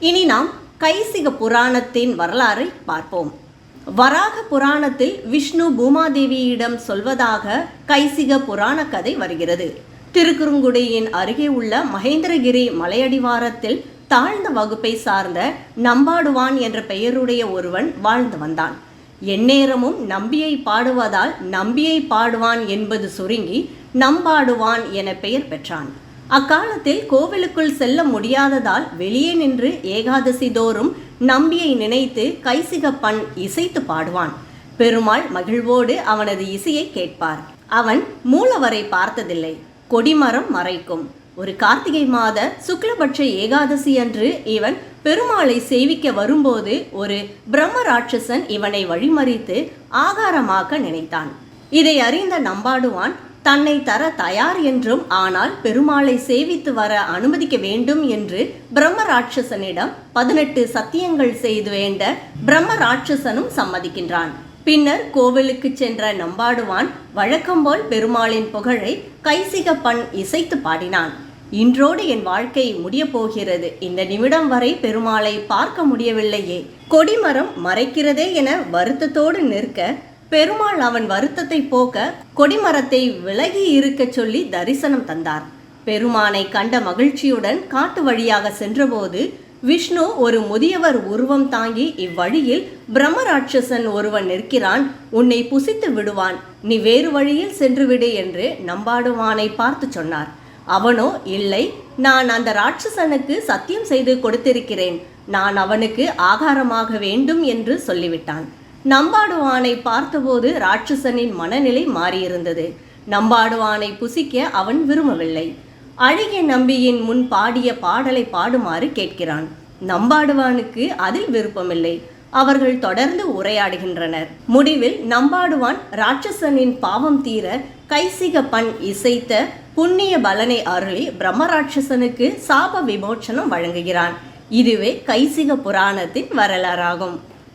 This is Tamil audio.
இனி நாம் கைசிக புராணத்தின் வரலாறை பார்ப்போம். வராக புராணத்தில் விஷ்ணு பூமாதேவியிடம் சொல்வதாக கைசிக புராண கதை வருகிறது. திருக்குறுங்குடியின் அருகே உள்ள மகேந்திரகிரி மலையடிவாரத்தில் தாழ்ந்த வகுப்பை சார்ந்த நம்பாடுவான் என்ற பெயருடைய ஒருவன் வாழ்ந்து வந்தான். எந்நேரமும் நம்பியை பாடுவதால் நம்பியை பாடுவான் என்பது சுருங்கி நம்பாடுவான் என பெயர் பெற்றான். அக்காலத்தில் கோவிலுக்குள் செல்ல முடியாததால் வெளியே நின்று ஏகாதசி தோறும் நம்பியை நினைத்து கைசிகப்பன் இசைத்து பாடுவான். பெருமாள் மகிழ்வோடு அவனது இசையை கேட்பார். அவன் மூலவரை பார்த்ததில்லை. கொடிமரம் மறைக்கும். ஒரு கார்த்திகை மாத சுக்லபட்ச ஏகாதசி அன்று இவன் பெருமாளை சேவிக்க வரும்போது ஒரு பிரம்ம ராட்சசன் இவனை வழிமறித்து ஆகாரமாக்க நினைத்தான். இதை அறிந்த நம்பாடுவான் தன்னை தர தயார் என்றும் ஆனால் பெருமாளை சேவித்து வர அனுமதிக்க வேண்டும் என்று பிரம்ம ராட்சசனிடம் பதினெட்டு சத்தியங்கள் செய்து வேண்ட பிரம்ம ராட்சசனும் சம்மதிக்கின்றான். பின்னர் கோவிலுக்கு சென்ற நம்பாடுவான் வழக்கம்போல் பெருமாளின் புகழை கைசிகப்பன் இசைத்து பாடினான். இன்றோடு என் வாழ்க்கை முடியப் போகிறது. இந்த நிமிடம் வரை பெருமாளை பார்க்க முடியவில்லையே. கொடிமரம் மறைக்கிறதே என வருத்தத்தோடு நிற்க பெருமாள் அவன் வருத்தத்தை போக்க கொடிமரத்தை விலகி இருக்கச் சொல்லி தரிசனம் தந்தார். பெருமானை கண்ட மகிழ்ச்சியுடன் காட்டு வழியாக சென்றபோது விஷ்ணு ஒரு முதியவர் உருவம் தாங்கி இவ்வழியில் பிரம்மராட்சசன் ஒருவன் நிற்கிறான். உன்னை புசித்து விடுவான். நீ வேறு வழியில் சென்றுவிடு என்று நம்பாடுவானை பார்த்து சொன்னார். அவனோ இல்லை நான் அந்த ராட்சசனுக்கு சத்தியம் செய்து கொடுத்திருக்கிறேன். நான் அவனுக்கு ஆகாரமாக வேண்டும் என்று சொல்லிவிட்டான். நம்பாடுவானை பார்த்தபோது ராட்சசனின் மனநிலை மாறியிருந்தது. நம்பாடுவானை புசிக்க அவன் விரும்பவில்லை. அழகிய நம்பியின் முன் பாடிய பாடலை பாடுமாறு கேட்கிறான். நம்பாடுவானுக்கு அதில் விருப்பமில்லை. அவர்கள் தொடர்ந்து உரையாடுகின்றனர். முடிவில் நம்பாடுவான் ராட்சசனின் பாவம் தீர கைசிக பண் இசைத்த புண்ணிய பலனை அருளி பிரம்மராட்சசனுக்கு சாப விமோச்சனம் வழங்குகிறான். இதுவே கைசிக புராணத்தின் வரலாறாகும்.